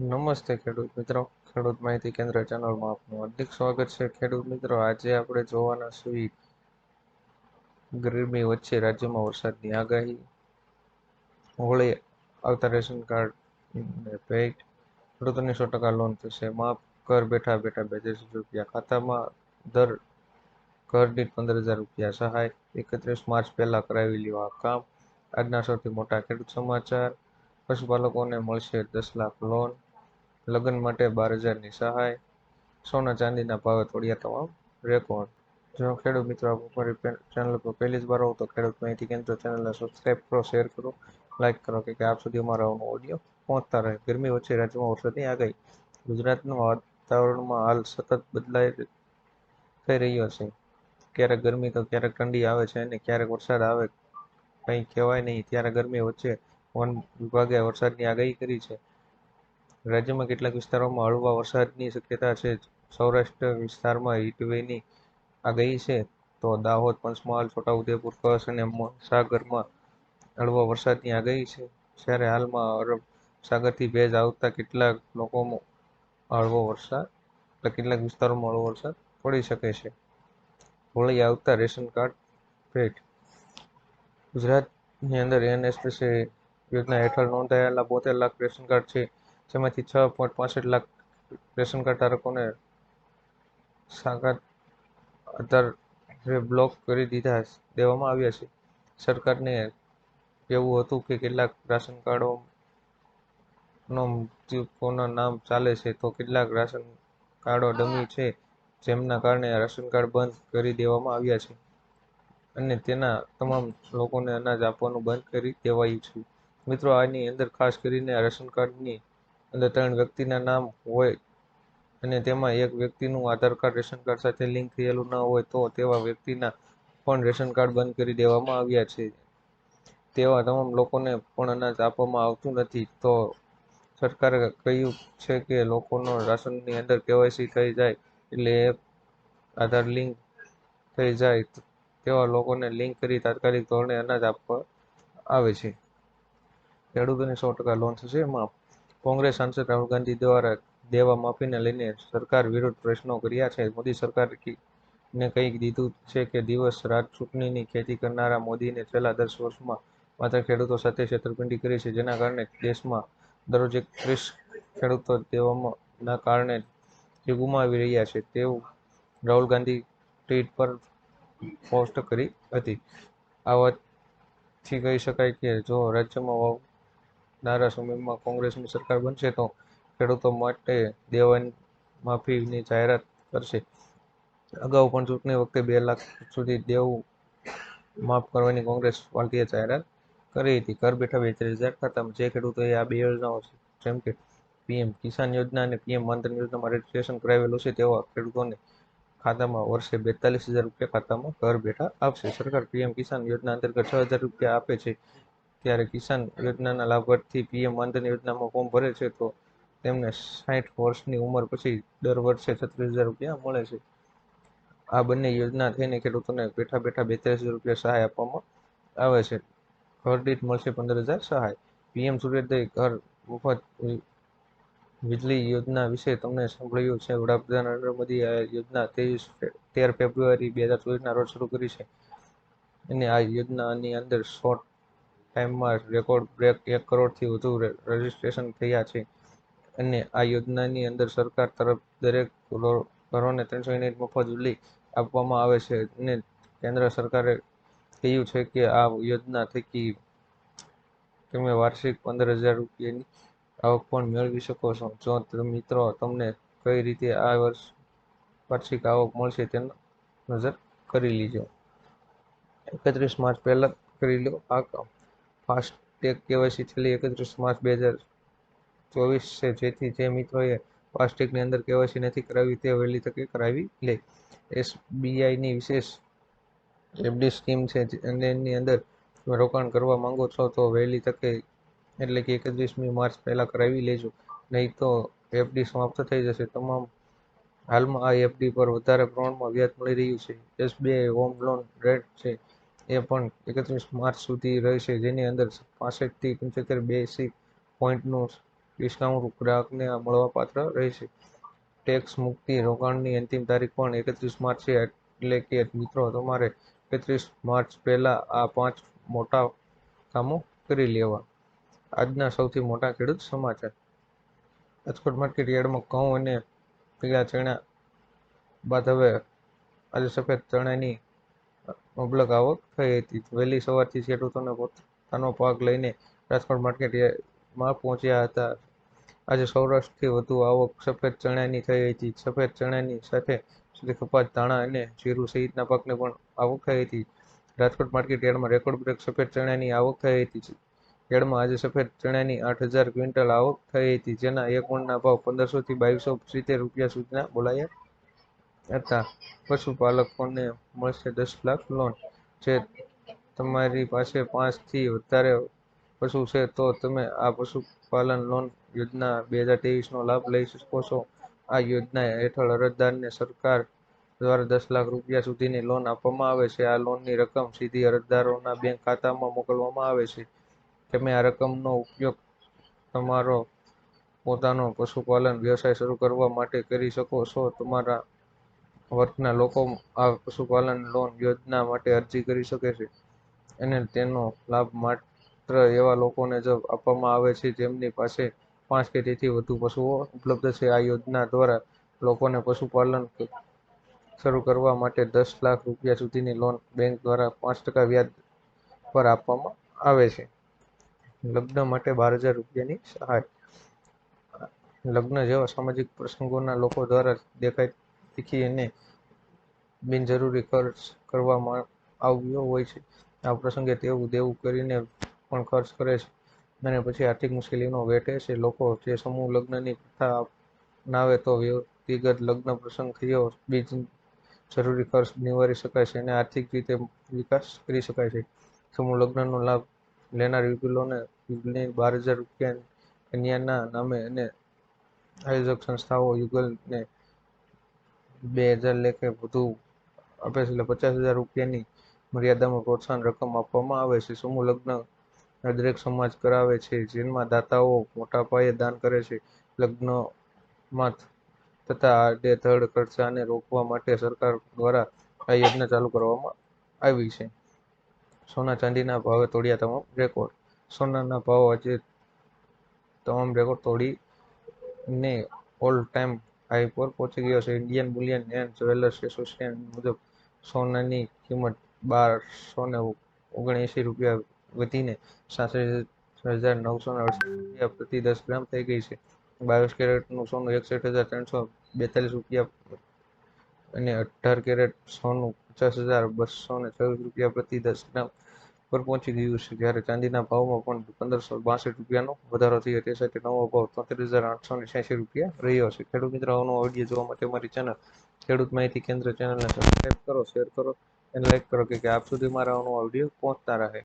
નમસ્તે ખેડૂત મિત્રો. ખેડૂત માહિતી કેન્દ્ર ચેનલમાં આપનું હાર્દિક સ્વાગત છે. ખેડૂત મિત્રો, આજે આપણે જોવાના છીએ ગરમી વચ્ચે રાજ્યમાં વરસાદની આગાહી. હોળી આવતા રેશન કાર્ડ ભેટ. ખેડૂતોની સો ટકા લોન થશે. માફ ઘર બેઠા બેઠા બેત્રીસ રૂપિયા ખાતામાં દર ઘર દીઠ પંદર હજાર રૂપિયા સહાય. એકત્રીસ માર્ચ પહેલાં કરાવી આ કામ. આજના સૌથી મોટા ખેડૂત સમાચાર. પશુપાલકોને મળશે દસ લાખ લોન લગ્ન માટે બાર હજારની સહાય, સોના ચાંદીના ભાવે તોડ્યા તમામ રેકોર્ડ જો ખેડૂત મિત્રો અમારી ચેનલ પર પહેલી જ વાર હોવ તો ખેડૂત માહિતી કેન્દ્ર ચેનલને સબસ્ક્રાઈબ કરો શેર કરો લાઇક કરો કે આપ સુધી અમારા ઓડિયો પહોંચતા રહે. ગરમી વચ્ચે રાજ્યમાં વરસાદની આગાહી. ગુજરાતના વાતાવરણમાં હાલ સતત બદલાઈ થઈ રહ્યો છે. ક્યારેક ગરમી તો ક્યારેક ઠંડી આવે છે અને ક્યારેક વરસાદ આવે, કંઈ કહેવાય નહીં. ત્યારે ગરમી વચ્ચે વન વિભાગે વરસાદની આગાહી કરી છે. રાજ્યમાં કેટલાક વિસ્તારોમાં હળવા વરસાદની શક્યતા છે. સૌરાષ્ટ્ર વિસ્તારમાં હીટવેની આગાહી છે તો દાહોદ, પંચમહાલ, છોટાઉદેપુર, કચ્છ અને મહીસાગરમાં હળવા વરસાદની આગાહી છે. જ્યારે હાલમાં અરબ સાગરથી ભેજ આવતા કેટલાક લોકોમાં હળવો વરસાદ, એટલે કેટલાક વિસ્તારોમાં હળવો વરસાદ પડી શકે છે. હોળી આવતા રેશન કાર્ડ ભેટ. ગુજરાતની અંદર એનએસપીસી યોજના હેઠળ નોંધાયેલા બોતેર લાખ રેશન કાર્ડ છે, જેમાંથી છ પોઈન્ટ પાસઠ લાખ રેશન કાર્ડ ધારકોને સાગર આધારે બ્લોક કરી દીધા દેવામાં આવ્યા છે. સરકારને એવું હતું કે કેટલાક રાશન કાર્ડોનો મૃત્યુકોના નામ ચાલે છે, તો કેટલાક રાશન કાર્ડો ડમી છે, જેમના કારણે રાશન કાર્ડ બંધ કરી દેવામાં આવ્યા છે. અને તેના તમામ લોકોને અનાજ આપવાનું બંધ કરી દેવાયું છે. મિત્રો, આની અંદર ખાસ કરીને રેશન કાર્ડની અંદર ત્રણ વ્યક્તિના નામ હોય અને તેમાં એક વ્યક્તિનું આધાર કાર્ડ, રેશન કાર્ડ સાથે લિંક થયેલું ન હોય તો તેવા વ્યક્તિના પણ રેશન કાર્ડ બંધ કરી દેવામાં આવ્યા છે. તેવા તમામ લોકોને પણ અનાજ આપવામાં આવતું નથી. તો સરકારે કહ્યું છે કે લોકોનો રાશનની અંદર કેવાયસી થઈ જાય એટલે એ આધાર લિંક થઈ જાય તેવા લોકોને લિંક કરી તાત્કાલિક ધોરણે અનાજ આપવા આવે છે. ખેડૂતોને સો ટકા લોન થશે. એમાં કોંગ્રેસ સાંસદ રાહુલ ગાંધી દ્વારા દેવા માફીને લઈને સરકાર વિરુદ્ધ પ્રશ્નો કર્યા છે. મોદી સરકાર ને કહી દીધું છે કે દિવસ રાત ચૂંટણીની ખેતી કરનારા મોદીને છેલ્લા દસ વર્ષમાં માત્ર ખેડૂતો સાથે છેતરપિંડી કરી છે. જેના કારણે દેશમાં દરરોજ એકત્રીસ ખેડૂતો દેવાના કારણે જે ગુમાવી રહ્યા છે તેવું રાહુલ ગાંધી ટ્વીટ પર પોસ્ટ કરી હતી. આ વાતથી કહી શકાય કે જો રાજ્યમાં આવનારા સમયમાં કોંગ્રેસની સરકાર બનશે તો ખેડૂતો માટે દેવાન માફીની જાહેરાત કરશે. અગાઉ પણ ચૂંટણી વખતે બે લાખ સુધી દેવું માફ કરવાની કોંગ્રેસ પાર્ટીએ જાહેરાત કરી હતી. ઘર બેઠા બેત્રીસ હજાર ખાતામાં જે ખેડૂતોએ આ બે યોજનાઓ છે, જેમ કે પીએમ કિસાન યોજના અને પીએમ માનધન યોજનામાં રજીસ્ટ્રેશન કરાવેલું છે તેવા ખેડૂતોને ખાતામાં વર્ષે બેતાલીસ હજાર રૂપિયા ખાતામાં ઘર બેઠા આપશે. સરકાર પીએમ કિસાન યોજના અંતર્ગત છ હજાર રૂપિયા આપે છે. ત્યારે કિસાન યોજનાના લાભાર્થી પીએમ માનધન યોજનામાં ફોર્મ ભરે છે, તો તેમને સાઠ વર્ષની ઉંમર પછી દર વર્ષે છત્રીસ હજાર રૂપિયા મળે છે. આ બંને યોજના થઈને ખેડૂતોને બેઠા બેઠા બેતાલીસ હજાર રૂપિયા સહાય આપવામાં આવે છે. ઘર દીઠ મળશે પંદર હજાર સહાય. પીએમ સૂર્યોદય ઘર મફત વીજળી યોજના વિશે તમને સાંભળ્યું છે. વડાપ્રધાન નરેન્દ્ર મોદીએ આ યોજના ત્રેવીસ તેર ફેબ્રુઆરી બે હજાર ચોવીસના રોજ શરૂ કરી છે. અને આ યોજનાની અંદર શોર્ટ ટાઈમમાં રેકોર્ડ બ્રેક એક કરોડથી વધુ રજીસ્ટ્રેશન થયા છે. અને આ યોજનાની અંદર સરકાર તરફ દરેક ઘરોને ત્રણસો યુનિટ મફત વીજળી આપવામાં આવે છે. અને કેન્દ્ર સરકારે કહ્યું છે કે આ યોજના થકી તમે વાર્ષિક પંદર હજાર રૂપિયાની આવક પણ મેળવી શકો છો. જો મિત્રો, તમને કઈ રીતે આ વર્ષ વાર્ષિક આવક મળશે તેનો નજર કરી લીજો. એકત્રીસ માર્ચ પહેલાં કરી લો આ કામ. ફાસ્ટેગ કેવાયસી છેલ્લી એકત્રીસ માર્ચ બે હજાર ચોવીસ છે. જેથી જે મિત્રોએ ફાસ્ટેગની અંદર કેવાયસી નથી કરાવી તે વહેલી તકે કરાવી લે. એસબીઆઈની વિશેષ એફડી સ્કીમ છે અને એની અંદર રોકાણ કરવા માંગો છો તો વહેલી તકે એટલે કે એકત્રીસમી માર્ચ પહેલાં કરાવી લેજો. નહીં તો એફડી સમાપ્ત થઈ જશે. તમામ હાલમાં આ એફડી પર વધારે પ્રમાણમાં વ્યાજ મળી રહ્યું છે. એસબીઆઈ હોમ લોન રેટ છે એ પણ એકત્રીસ માર્ચ સુધી રહેશે. જેની અંદર પાસઠથી પંચોતેર બેસી પોઈન્ટનું ડિસ્કાઉન્ટ ગ્રાહકને મળવાપાત્ર રહેશે. ટેક્સ મુક્તિ રોકાણની અંતિમ તારીખ પણ એકત્રીસ માર્ચ છે. એટલે કે મિત્રો, તમારે એકત્રીસ માર્ચ પહેલાં આ પાંચ મોટા કામો કરી લેવા. આજના સૌથી મોટા ખેડૂત સમાચાર. રાજકોટ માર્કેટ યાર્ડમાં ઘઉં અને પીળા ચણા બાદ હવે આજે સફેદ ચણાની મબલક આવક થઈ હતી. વહેલી સવારથી ખેડૂતોને પોતાનો પાક લઈને રાજકોટ માર્કેટમાં પહોંચ્યા હતા. આજે સૌરાષ્ટ્રથી વધુ આવક સફેદ ચણાની થઈ હતી. સફેદ ચણાની સાથે સુધી કપાસ, ધાણા અને જીરું સહિતના પાકને પણ આવક થઈ હતી. રાજકોટ માર્કેટ યાર્ડમાં રેકોર્ડ બ્રેક સફેદ ચણાની આવક થઈ હતી. યાર્ડમાં આજે સફેદ ચણાની આઠ હજાર ક્વિન્ટલ આવક થઈ હતી, જેના એક મણના ભાવ પંદરસો થી બાવીસો સિત્તેર રૂપિયા સુધીના બોલાયા હતા. પશુપાલકોને મળશે દસ લાખ લોન? જે તમારી પાસે પાંચથી વધારે પશુ છે, તો તમે આ પશુપાલન લોન યોજના બે હજાર ત્રેવીસનો લાભ લઈ શકો છો. આ યોજના હેઠળ અરજદારને સરકાર દ્વારા દસ લાખ રૂપિયા સુધીની લોન આપવામાં આવે છે. આ લોનની રકમ સીધી અરજદારોના બેંક ખાતામાં મોકલવામાં આવે છે. તમે આ રકમનો ઉપયોગ તમારો પોતાનો પશુપાલન વ્યવસાય શરૂ કરવા માટે કરી શકો છો. તમારા વર્ગના લોકો આ પશુપાલન લોન યોજના માટે અરજી કરી શકે છે. અને તેનો લાભ માત્ર એવા લોકોને જ આપવામાં આવે છે, જેમની પાસે પાંચ કે તેથી વધુ પશુઓ ઉપલબ્ધ છે. આ યોજના દ્વારા લોકોને પશુપાલન શરૂ કરવા માટે દસ લાખ રૂપિયા સુધીની લોન બેંક દ્વારા પાંચ ટકા વ્યાજ પર આપવામાં આવે છે. લગ્ન માટે બાર હજાર રૂપિયાની સહાય. લગ્ન જેવા સામાજિક પ્રસંગોના લોકો દ્વારા દેખાય અને બિનજરૂરી ખર્ચ કરવામાં આવ્યો હોય છે. આ પ્રસંગે તેવું દેવું કરીને પણ ખર્ચ કરે છે અને પછી આર્થિક મુશ્કેલીનો વેઠે છે. લોકો જે સમૂહ લગ્નની પ્રથા અપનાવે તો વ્યક્તિગત લગ્ન પ્રસંગ થયો બીજ જરૂરી ખર્ચ નિવારી શકાય છે અને આર્થિક રીતે વિકાસ કરી શકાય છે. સમૂહ લગ્નનો લાભ લેનાર યુગલને બાર હજાર રૂપિયા કન્યાના નામે અને આયોજક સંસ્થાઓ યુગલને બે હજાર લેખે વધુ આપે છે, એટલે પચાસ હજાર રૂપિયાની મર્યાદામાં પ્રોત્સાહન રકમ આપવામાં આવે છે. સમૂહ લગ્ન દરેક સમાજ કરાવે છે, જેમાં દાતાઓ મોટા પાયે દાન કરે છે. લગ્નમાં તથા આડેધડ ખર્ચાને રોકવા માટે સરકાર દ્વારા આ યોજના ચાલુ કરવામાં આવી છે. સોના ચાંદીના ભાવે તોડ્યા તમામ રેકોર્ડ સોનાના ભાવ આજે તમામ રેકોર્ડ તોડીને ઓલ ટાઈમ હાઈ પર પહોંચી ગયો છે Indian bullion and jewellers association મુજબ સોનાની કિંમત બારસો ને ઓગણએંસી રૂપિયા વધીને સાસઠ હજાર નવસો ને અડસઠ રૂપિયા પ્રતિ દસ ગ્રામ થઈ ગઈ છે. બાવીસ કેરેટનું સોનું એકસઠ હજાર ત્રણસો બેતાલીસ રૂપિયા અને અઢાર કેરેટ સોનું પચાસ હજાર બસો ને ચોવીસ રૂપિયા પ્રતિ દસ ગ્રામ પર પહોંચી ગયું છે, જ્યારે ચાંદીના ભાવમાં પણ પંદરસો બાસઠ રૂપિયાનો વધારો થયો. તે સાથે નવો ભાવ તોતેર હજાર આઠસો ને છ્યાસી રૂપિયા રહ્યો છે. ખેડૂત મિત્રો આવનો ઓડિયો જોવા માટે અમારી ચેનલ ખેડૂત માહિતી કેન્દ્ર ચેનલને સબસ્ક્રાઈબ કરો શેર કરો અને લાઈક કરો કે આપ સુધી મારા આવનો ઓડિયો પહોંચતા રહે.